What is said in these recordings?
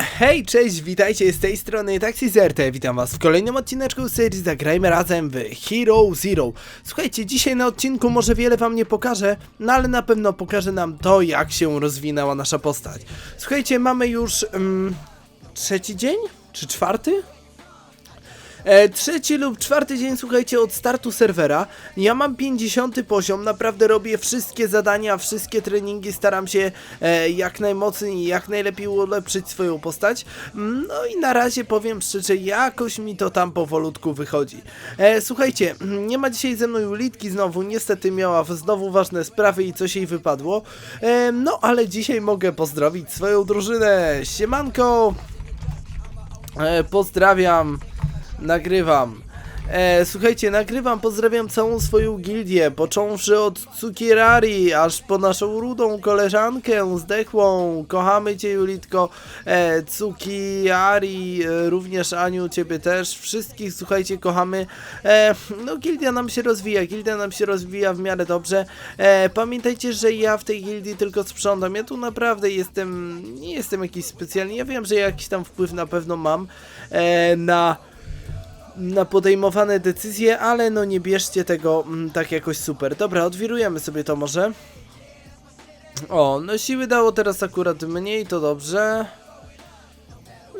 Hej, cześć, witajcie z tej strony Taxi Zerte. Witam was w kolejnym odcineczku serii Zagrajmy razem w Hero Zero. Słuchajcie, dzisiaj na odcinku może wiele wam nie pokażę, no ale na pewno pokażę nam to, jak się rozwinęła nasza postać. Słuchajcie, mamy już mm, trzeci dzień? Czy czwarty? E, trzeci lub czwarty dzień, słuchajcie, od startu serwera. Ja mam 50 poziom, naprawdę robię wszystkie zadania, wszystkie treningi, staram się e, jak najmocniej jak najlepiej ulepszyć swoją postać. Mm, No i na razie powiem szczerze, jakoś mi to tam powolutku wychodzi. E, słuchajcie, mm, nie ma dzisiaj ze mną Julitki znowu, niestety miała znowu ważne sprawy i coś jej wypadło. E, no ale dzisiaj mogę pozdrowić swoją drużynę. Siemanko! E, pozdrawiam nagrywam. E, słuchajcie, nagrywam, pozdrawiam całą swoją gildię, począwszy od Cukierari, aż po naszą rudą koleżankę zdechłą. Kochamy Cię, Julitko. E, Cukierari, e, również Aniu, Ciebie też. Wszystkich, słuchajcie, kochamy. E, no, gildia nam się rozwija, gildia nam się rozwija w miarę dobrze. E, pamiętajcie, że ja w tej gildii tylko sprzątam. Ja tu naprawdę jestem, nie jestem jakiś specjalny. Ja wiem, że jakiś tam wpływ na pewno mam e, na na podejmowane decyzje, ale no nie bierzcie tego mm, tak jakoś super. Dobra, odwirujemy sobie to może. O, no siły dało teraz akurat mniej, to dobrze.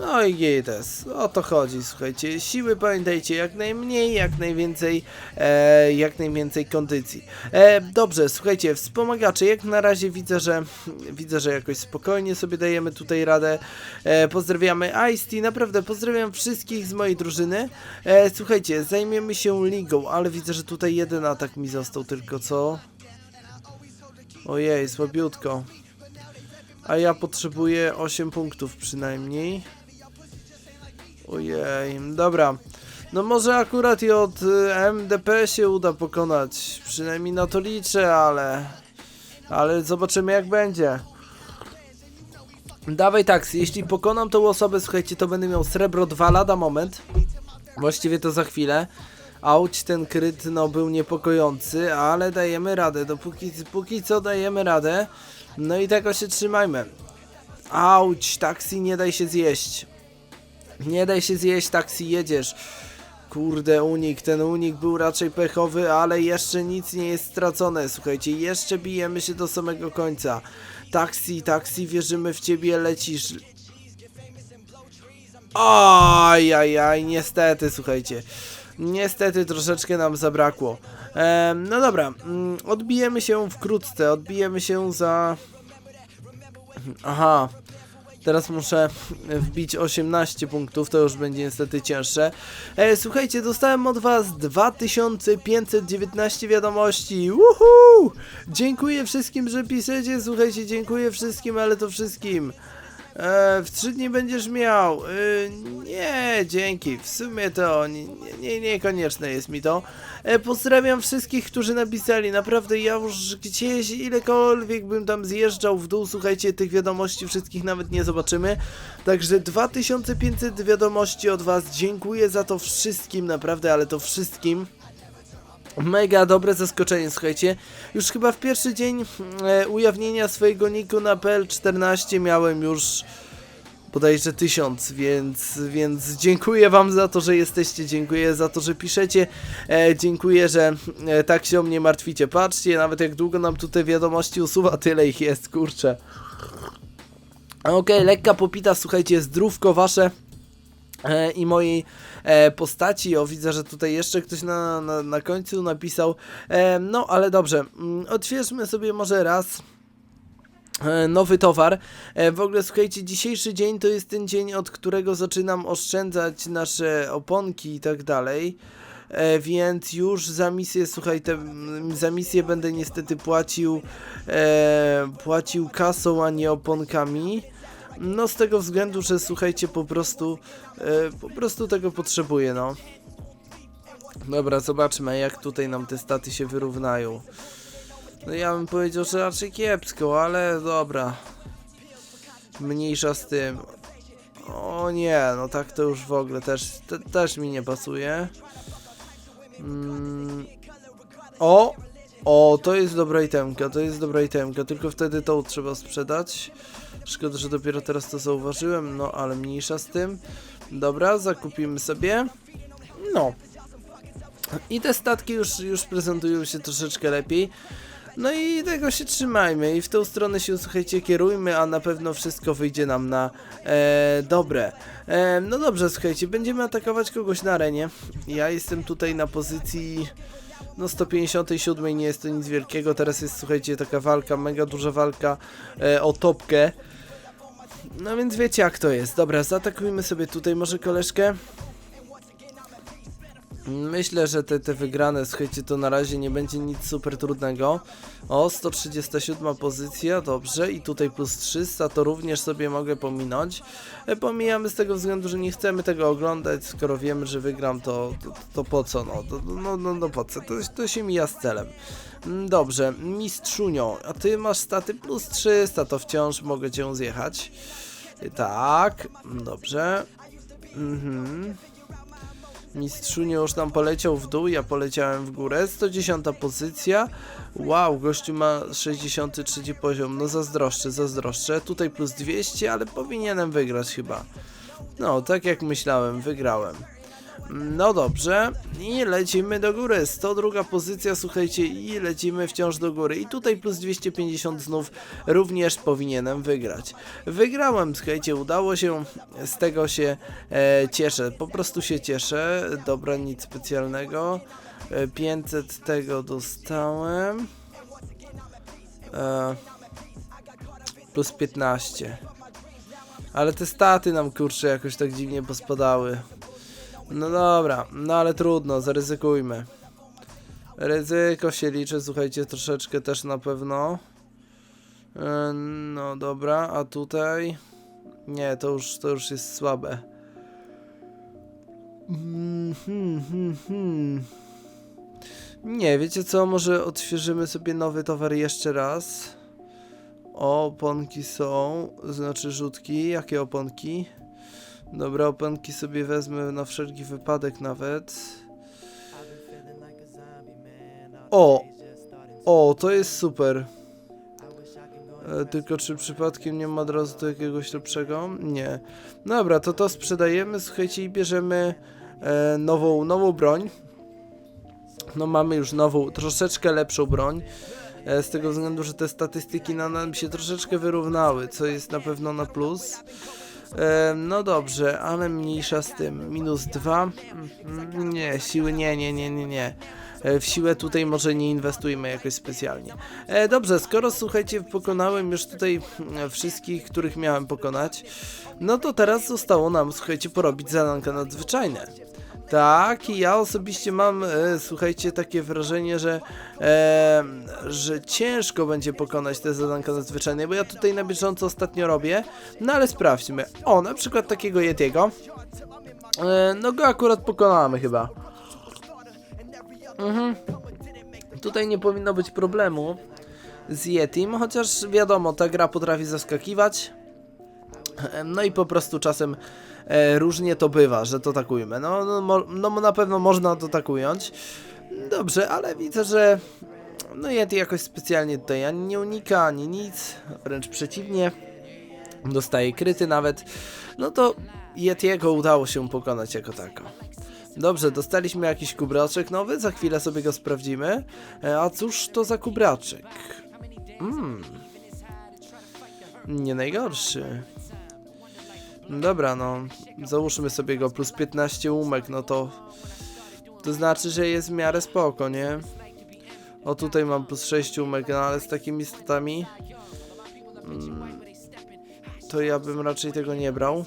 No i GTS, o to chodzi, słuchajcie, siły pamiętajcie jak najmniej, jak najwięcej, e, jak najwięcej kondycji. E, dobrze, słuchajcie, wspomagacze, jak na razie widzę, że widzę, że jakoś spokojnie sobie dajemy tutaj radę. E, pozdrawiamy Ice naprawdę pozdrawiam wszystkich z mojej drużyny. E, słuchajcie, zajmiemy się ligą, ale widzę, że tutaj jeden atak mi został tylko, co? Ojej, słabiutko. A ja potrzebuję 8 punktów przynajmniej. Ojej, dobra. No może akurat i od y, MDP się uda pokonać. Przynajmniej na to liczę, ale... Ale zobaczymy jak będzie. Dawaj taksy, jeśli pokonam tą osobę, słuchajcie, to będę miał srebro 2 lada moment. Właściwie to za chwilę. Auć, ten kryt no był niepokojący, ale dajemy radę. Dopóki póki co dajemy radę. No i tego się trzymajmy. Auć, taksi nie daj się zjeść. Nie daj się zjeść, taksi jedziesz. Kurde, unik, ten unik był raczej pechowy, ale jeszcze nic nie jest stracone. Słuchajcie, jeszcze bijemy się do samego końca. Taksi, taksi, wierzymy w ciebie, lecisz. Aj, aj, niestety, słuchajcie. Niestety troszeczkę nam zabrakło. No dobra, mm, odbijemy się wkrótce, odbijemy się za... Aha, teraz muszę wbić 18 punktów, to już będzie niestety cięższe. E, słuchajcie, dostałem od was 2519 wiadomości. Woohoo! Dziękuję wszystkim, że piszecie, słuchajcie, dziękuję wszystkim, ale to wszystkim. E, w trzy dni będziesz miał. E, nie, dzięki. W sumie to nie, nie, niekonieczne jest mi to. E, pozdrawiam wszystkich, którzy napisali. Naprawdę ja już gdzieś ilekolwiek bym tam zjeżdżał w dół, słuchajcie, tych wiadomości wszystkich nawet nie zobaczymy. Także 2500 wiadomości od was. Dziękuję za to wszystkim, naprawdę, ale to wszystkim. Mega dobre zaskoczenie, słuchajcie. Już chyba w pierwszy dzień e, ujawnienia swojego niku na PL14 miałem już bodajże tysiąc, więc, więc dziękuję wam za to, że jesteście, dziękuję za to, że piszecie, e, dziękuję, że e, tak się o mnie martwicie. Patrzcie, nawet jak długo nam tu te wiadomości usuwa, tyle ich jest, kurczę. Okej, lekka popita, słuchajcie, zdrówko wasze i mojej e, postaci. O, widzę, że tutaj jeszcze ktoś na, na, na końcu napisał. E, no, ale dobrze. Mm, Otwierzmy sobie może raz e, nowy towar. E, w ogóle słuchajcie, dzisiejszy dzień to jest ten dzień, od którego zaczynam oszczędzać nasze oponki i tak dalej. E, więc już za misję, słuchaj, te, mm, za misję będę niestety płacił e, płacił kasą, a nie oponkami. No z tego względu, że słuchajcie, po prostu e, po prostu tego potrzebuję, no. Dobra, zobaczmy jak tutaj nam te staty się wyrównają. No ja bym powiedział, że raczej kiepsko, ale dobra. Mniejsza z tym. O nie, no tak to już w ogóle też, te, też mi nie pasuje. Mm. O! O, to jest dobra itemka, to jest dobra itemka, tylko wtedy tą trzeba sprzedać. Szkoda, że dopiero teraz to zauważyłem, no ale mniejsza z tym. Dobra, zakupimy sobie. No. I te statki już, już prezentują się troszeczkę lepiej. No i tego się trzymajmy i w tą stronę się słuchajcie kierujmy, a na pewno wszystko wyjdzie nam na e, dobre. E, no dobrze, słuchajcie, będziemy atakować kogoś na arenie. Ja jestem tutaj na pozycji no 157 nie jest to nic wielkiego. Teraz jest słuchajcie taka walka, mega duża walka e, o topkę. No więc wiecie jak to jest. Dobra, zaatakujmy sobie tutaj może koleżkę. Myślę, że te, te wygrane, słuchajcie, to na razie nie będzie nic super trudnego. O, 137 pozycja, dobrze. I tutaj plus 300, to również sobie mogę pominąć. E, pomijamy z tego względu, że nie chcemy tego oglądać, skoro wiemy, że wygram, to, to, to po co, no, to, no, no, no po co, to, to się mija z celem. Mm, Dobrze, mistrzunio, a ty masz staty plus 300, to wciąż mogę cię zjechać. Tak, dobrze. Mhm. Mistrzunio już tam poleciał w dół, ja poleciałem w górę. 110 pozycja. Wow, gościu ma 63 poziom. No zazdroszczę, zazdroszczę. Tutaj plus 200, ale powinienem wygrać chyba. No, tak jak myślałem, wygrałem. No dobrze, i lecimy do góry. 102 pozycja, słuchajcie, i lecimy wciąż do góry. I tutaj plus 250 znów również powinienem wygrać. Wygrałem, słuchajcie, udało się, z tego się e, cieszę, po prostu się cieszę. Dobra, nic specjalnego. E, 500 tego dostałem. E, plus 15. Ale te staty nam kurczę jakoś tak dziwnie pospadały. No dobra, no ale trudno, zaryzykujmy. Ryzyko się liczy, słuchajcie, troszeczkę też na pewno. Yy, No dobra, a tutaj... Nie, to już, to już jest słabe. Mm, hmm, hmm, hmm. Nie, wiecie co, może odświeżymy sobie nowy towar jeszcze raz. Oponki są, znaczy rzutki, jakie oponki? Dobra, oponki sobie wezmę na wszelki wypadek nawet. O! O, to jest super. E, tylko czy przypadkiem nie ma od razu do jakiegoś lepszego? Nie. Dobra, to to sprzedajemy, słuchajcie, i bierzemy e, nową, nową broń. No mamy już nową, troszeczkę lepszą broń. E, z tego względu, że te statystyki na nam się troszeczkę wyrównały, co jest na pewno na plus. No dobrze, ale mniejsza z tym. Minus 2. Nie, siły nie, nie, nie, nie, nie. E, W siłę tutaj może nie inwestujmy jakoś specjalnie. E, dobrze, skoro słuchajcie, pokonałem już tutaj mm, wszystkich, których miałem pokonać, no to teraz zostało nam, słuchajcie, porobić zadanka nadzwyczajne. Tak, i ja osobiście mam, e, słuchajcie, takie wrażenie, że, e, że ciężko będzie pokonać te zadanka nadzwyczajne, bo ja tutaj na bieżąco ostatnio robię, no ale sprawdźmy. O, na przykład takiego Yetiego. E, no go akurat pokonamy chyba. Mhm. Tutaj nie powinno być problemu z Yetim, chociaż wiadomo, ta gra potrafi zaskakiwać. E, No i po prostu czasem różnie to bywa, że to takujemy. No, no, no na pewno można to tak ująć. Dobrze, ale widzę, że no Yeti jakoś specjalnie tutaj ani nie unika, ani nic, wręcz przeciwnie. Dostaje kryty nawet. No to Yetiego udało się pokonać jako tako. Dobrze, dostaliśmy jakiś kubraczek nowy, za chwilę sobie go sprawdzimy. E, A cóż to za kubraczek? Mmm. Nie najgorszy. Dobra, no. Załóżmy sobie go plus 15 umek, no to... To znaczy, że jest w miarę spoko, nie? O, tutaj mam plus 6 umek, no ale z takimi statami... Mm, to ja bym raczej tego nie brał.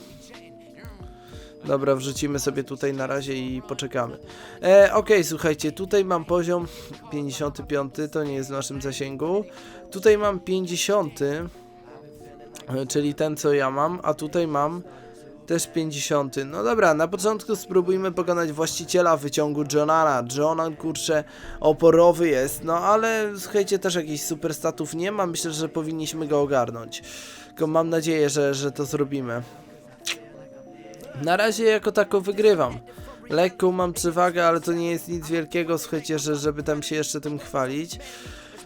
Dobra, wrzucimy sobie tutaj na razie i poczekamy. E, Okej, słuchajcie, tutaj mam poziom 55, to nie jest w naszym zasięgu. Tutaj mam 50, e, czyli ten co ja mam, a tutaj mam też 50. No dobra, na początku spróbujmy pokonać właściciela wyciągu Jonana. Jonan, kurczę, oporowy jest, no ale słuchajcie, też jakichś super statów nie ma, myślę, że powinniśmy go ogarnąć. Tylko mam nadzieję, że, że to zrobimy. Na razie jako tako wygrywam. Lekką mam przewagę, ale to nie jest nic wielkiego, słuchajcie, że, żeby tam się jeszcze tym chwalić.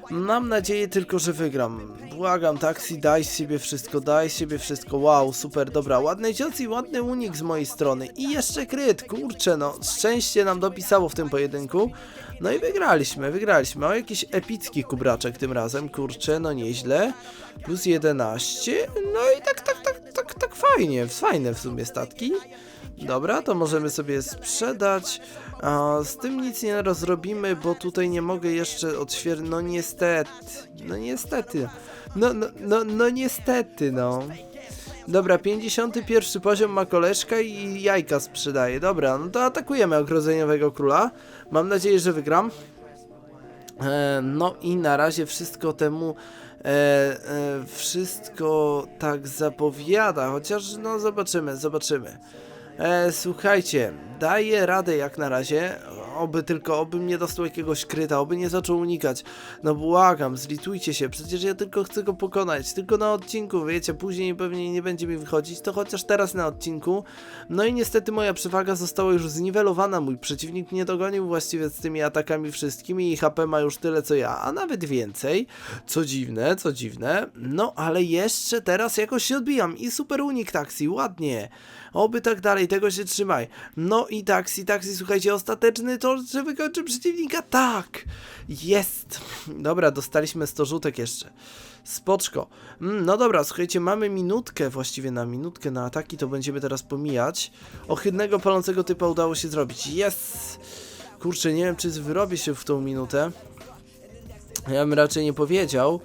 Mam nadzieję tylko, że wygram. Błagam, taksi, daj z siebie wszystko, daj z siebie wszystko. Wow, super, dobra. Ładny cios i ładny unik z mojej strony. I jeszcze kryt, kurczę, no. Szczęście nam dopisało w tym pojedynku. No i wygraliśmy, wygraliśmy. O, jakiś epicki kubraczek tym razem, kurczę, no nieźle. Plus 11. No i tak, tak, tak, tak, tak fajnie, fajne w sumie statki. Dobra, to możemy sobie sprzedać. Z tym nic nie rozrobimy, bo tutaj nie mogę jeszcze odświeżyć. No niestety. No niestety. No, no, no, no niestety, no. Dobra, 51 poziom ma koleżka i jajka sprzedaje. Dobra, no to atakujemy ogrodzeniowego króla. Mam nadzieję, że wygram. E, no i na razie wszystko temu e, e, wszystko tak zapowiada, chociaż no zobaczymy, zobaczymy. E, słuchajcie, daję radę jak na razie. Oby tylko, oby nie dostał jakiegoś kryta, oby nie zaczął unikać. No błagam, zlitujcie się, przecież ja tylko chcę go pokonać. Tylko na odcinku, wiecie, później pewnie nie będzie mi wychodzić, to chociaż teraz na odcinku. No i niestety moja przewaga została już zniwelowana. Mój przeciwnik mnie dogonił właściwie z tymi atakami wszystkimi i HP ma już tyle co ja, a nawet więcej. Co dziwne, co dziwne. No ale jeszcze teraz jakoś się odbijam i super unik taksi, ładnie. Oby tak dalej, tego się trzymaj. No i taksi, taksi, słuchajcie, ostateczny to, że wykończy przeciwnika. Tak, jest. Dobra, dostaliśmy 100 rzutek jeszcze. Spoczko. Mm, no dobra, słuchajcie, mamy minutkę, właściwie na minutkę na ataki, to będziemy teraz pomijać. Ohydnego palącego typa udało się zrobić. Jest! Kurczę, nie wiem, czy wyrobię się w tą minutę. Ja bym raczej nie powiedział.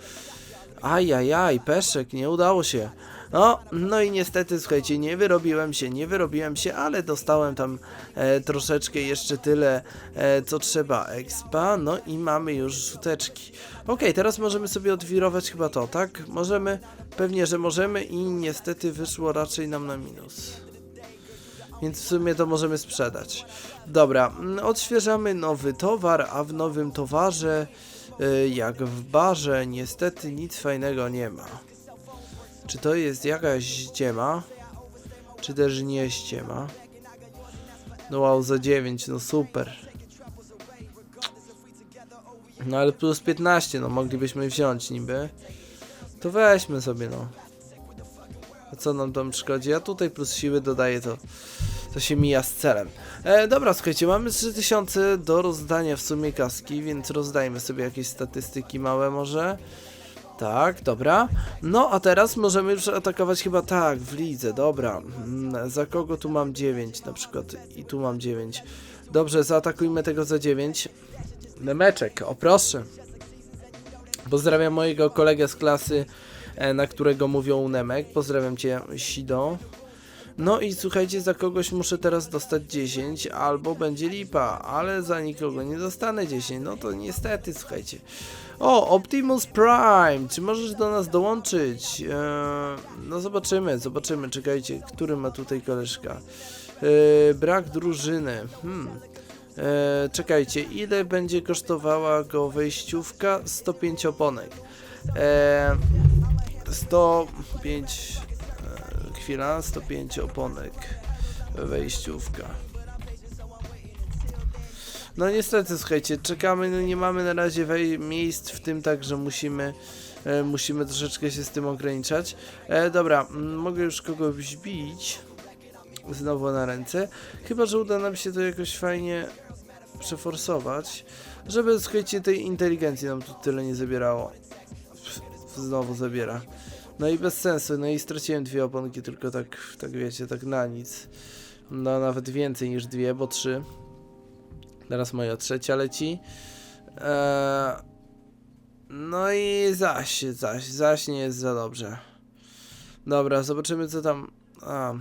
Ajajaj, peszek, nie udało się. No, no i niestety, słuchajcie, nie wyrobiłem się, nie wyrobiłem się, ale dostałem tam e, troszeczkę jeszcze tyle, e, co trzeba expa, no i mamy już rzuteczki. Okej, teraz możemy sobie odwirować chyba to, tak? Możemy, pewnie, że możemy i niestety wyszło raczej nam na minus. Więc w sumie to możemy sprzedać. Dobra, mm, odświeżamy nowy towar, a w nowym towarze, y, jak w barze, niestety nic fajnego nie ma. Czy to jest jakaś ściema? Czy też nie ściema? No wow, za 9, no super. No ale plus 15, no moglibyśmy wziąć niby. To weźmy sobie, no. A co nam tam szkodzi? A tutaj plus siły dodaję to. To się mija z celem. E, dobra, słuchajcie, mamy 3000 do rozdania w sumie kaski, więc rozdajmy sobie jakieś statystyki małe może. Tak, dobra. No, a teraz możemy już atakować chyba tak, w lidze, dobra. Mm, Za kogo tu mam 9 na przykład i tu mam 9. Dobrze, zaatakujmy tego za 9. Nemeczek, o proszę. Pozdrawiam mojego kolegę z klasy, e, na którego mówią Nemek. Pozdrawiam cię, Sido. No i słuchajcie, za kogoś muszę teraz dostać 10, albo będzie lipa, ale za nikogo nie dostanę 10. No to niestety, słuchajcie. O, Optimus Prime, czy możesz do nas dołączyć? Eee, no zobaczymy, zobaczymy, czekajcie, który ma tutaj koleżka. Eee, brak drużyny. Hmm. Eee, czekajcie, ile będzie kosztowała go wejściówka? 105 oponek. Eee, 105 e, chwila, 105 oponek wejściówka. No niestety, słuchajcie, czekamy, no nie mamy na razie miejsc w tym, także musimy e, musimy troszeczkę się z tym ograniczać. E, dobra, mogę już kogoś bić. Znowu na ręce. Chyba, że uda nam się to jakoś fajnie przeforsować, żeby, słuchajcie, tej inteligencji nam tu tyle nie zabierało. Znowu zabiera. No i bez sensu, no i straciłem dwie oponki, tylko tak, tak wiecie, tak na nic. No nawet więcej niż dwie, bo trzy. Teraz moja trzecia leci. Eee, no i zaś, zaś, zaś nie jest za dobrze. Dobra, zobaczymy co tam. A,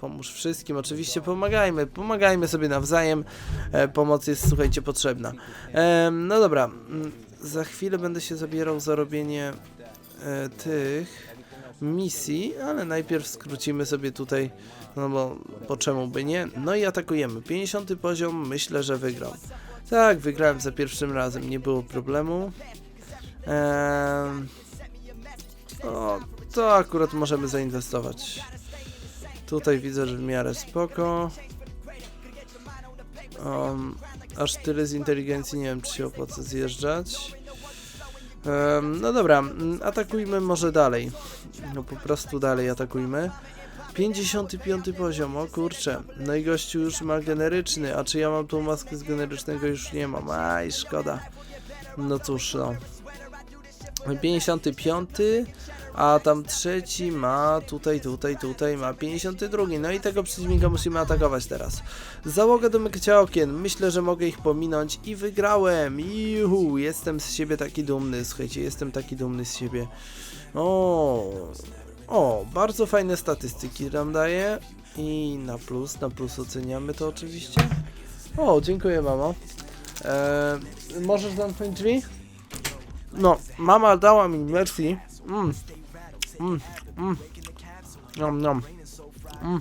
pomóż wszystkim, oczywiście pomagajmy, pomagajmy sobie nawzajem. E, pomoc jest, słuchajcie, potrzebna. Em, no dobra, mm, za chwilę będę się zabierał za robienie e, tych misji, ale najpierw skrócimy sobie tutaj, no bo po czemu by nie. No i atakujemy. 50 poziom, myślę, że wygram. Tak, wygrałem za pierwszym razem, nie było problemu. Ehm, no, to akurat możemy zainwestować. Tutaj widzę, że w miarę spoko. Um, aż tyle z inteligencji, nie wiem czy się opłaca zjeżdżać. No dobra, mm, atakujmy może dalej. No po prostu dalej atakujmy. 55 poziom, o kurczę. No i gościu już ma generyczny, a czy ja mam tą maskę z generycznego już nie mam. Aj, szkoda. No cóż, no. 55, a tam trzeci ma tutaj, tutaj, tutaj ma 52. No i tego przeciwnika musimy atakować teraz. Załoga do mykcia okien. Myślę, że mogę ich pominąć i wygrałem. Juhu, jestem z siebie taki dumny. Słuchajcie, jestem taki dumny z siebie. O, o, bardzo fajne statystyki nam daje. I na plus, na plus oceniamy to oczywiście. O, dziękuję mamo. Eee, możesz zamknąć drzwi? No, mama dała mi Mercy. Mm. Mm. Mm. Nom, nom. Mm.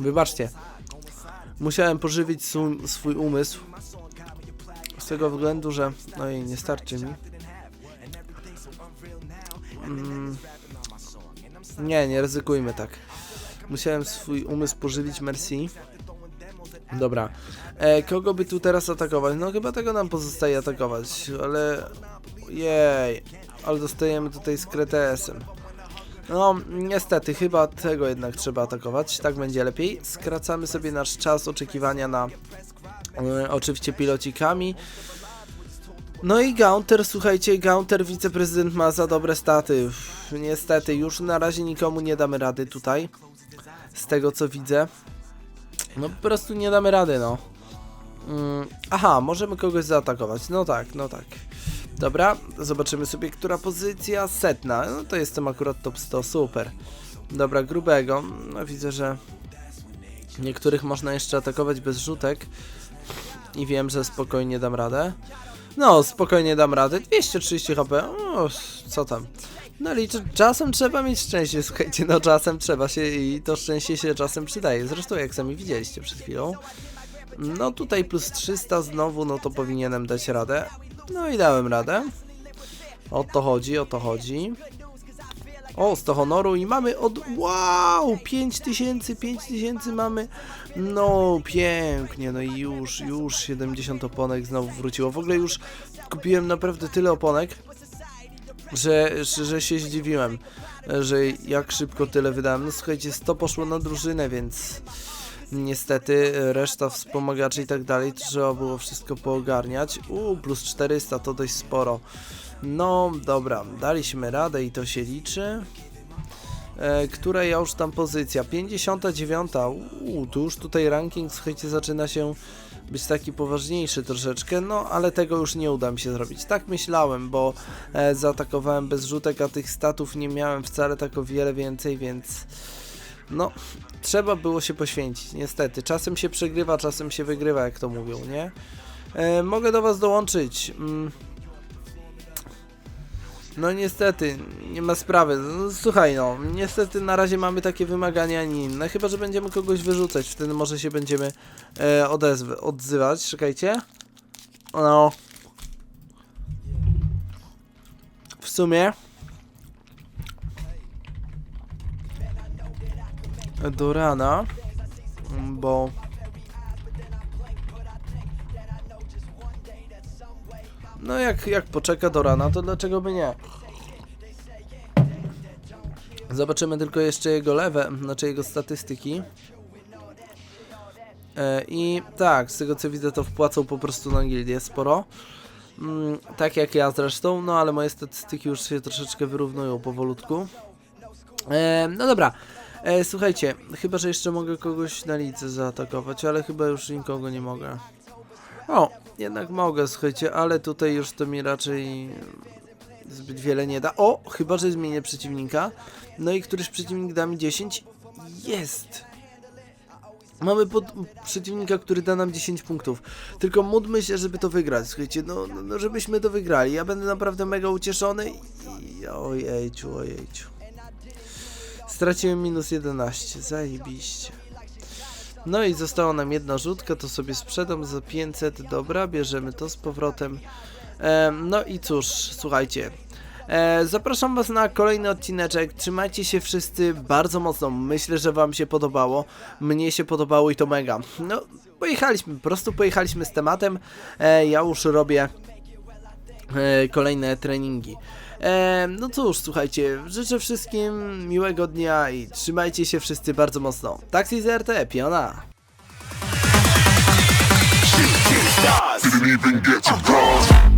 Wybaczcie. Musiałem pożywić swój umysł. Z tego względu, że. No i nie starczy mi. Mm. Nie, nie ryzykujmy tak. Musiałem swój umysł pożywić Mercy. Dobra. E, kogo by tu teraz atakować? No chyba tego nam pozostaje atakować, ale... Jej, ale dostajemy tutaj z Kretesem. No, niestety, chyba tego jednak trzeba atakować, tak będzie lepiej. Skracamy sobie nasz czas oczekiwania na e, oczywiście pilocikami. No i Gaunter, słuchajcie, Gaunter, wiceprezydent ma za dobre staty. Niestety, już na razie nikomu nie damy rady tutaj, z tego co widzę. No po prostu nie damy rady, no. Mm, aha, możemy kogoś zaatakować. No tak, no tak. Dobra, zobaczymy sobie, która pozycja. Setna. No to jestem akurat top 100, super. Dobra, grubego. No widzę, że niektórych można jeszcze atakować bez rzutek. I wiem, że spokojnie dam radę. No, spokojnie dam radę. 230 HP. O, co tam. No liczę, czasem trzeba mieć szczęście, słuchajcie, no czasem trzeba się i to szczęście się czasem przydaje. Zresztą jak sami widzieliście przed chwilą. No tutaj plus 300 znowu, no to powinienem dać radę. No i dałem radę. O to chodzi, o to chodzi. O, 100 honoru i mamy od... Wow! 5000, 5000 mamy. No, pięknie, no i już, już 70 oponek znowu wróciło. W ogóle już kupiłem naprawdę tyle oponek, że, że, że się zdziwiłem, że jak szybko tyle wydałem. No słuchajcie, 100 poszło na drużynę, więc niestety reszta wspomagaczy i tak dalej trzeba było wszystko poogarniać. U plus 400 to dość sporo. No dobra, daliśmy radę i to się liczy. E, która ja już tam pozycja? 59. Uuu, tu już tutaj ranking, słuchajcie, zaczyna się być taki poważniejszy troszeczkę, no ale tego już nie uda mi się zrobić. Tak myślałem, bo e, zaatakowałem bez rzutek, a tych statów nie miałem wcale tak o wiele więcej, więc no, trzeba było się poświęcić, niestety. Czasem się przegrywa, czasem się wygrywa, jak to mówią, nie? E, mogę do Was dołączyć. Mm. No niestety, nie ma sprawy. No, słuchaj no, niestety na razie mamy takie wymagania, a nie inne. Chyba, że będziemy kogoś wyrzucać, wtedy może się będziemy e, odezwy, odzywać. Czekajcie. No. W sumie. Do rana, bo... No jak, jak poczeka do rana, to dlaczego by nie? Zobaczymy tylko jeszcze jego lewe, znaczy jego statystyki. E, I tak, z tego co widzę, to wpłacał po prostu na gildię sporo. Mm, tak jak ja zresztą, no ale moje statystyki już się troszeczkę wyrównują powolutku. E, no dobra, e, słuchajcie, chyba że jeszcze mogę kogoś na lice zaatakować, ale chyba już nikogo nie mogę. O, jednak mogę, słuchajcie, ale tutaj już to mi raczej zbyt wiele nie da. O, chyba że zmienię przeciwnika. No i któryś przeciwnik da mi 10. Jest! Mamy pod, przeciwnika, który da nam 10 punktów. Tylko módlmy się, żeby to wygrać. Słuchajcie, no, no, no żebyśmy to wygrali. Ja będę naprawdę mega ucieszony i... Ojejciu, ojejciu. Straciłem minus 11. Zajebiście. No i została nam jedna rzutka, to sobie sprzedam za 500. Dobra, bierzemy to z powrotem. E, no i cóż, słuchajcie. E, zapraszam Was na kolejny odcineczek. Trzymajcie się wszyscy bardzo mocno. Myślę, że Wam się podobało. Mnie się podobało i to mega. No, pojechaliśmy, po prostu pojechaliśmy z tematem. E, ja już robię e, kolejne treningi. E, no cóż, słuchajcie, życzę wszystkim miłego dnia i trzymajcie się wszyscy bardzo mocno. Taxi z RT, piona! Didn't even get to cross.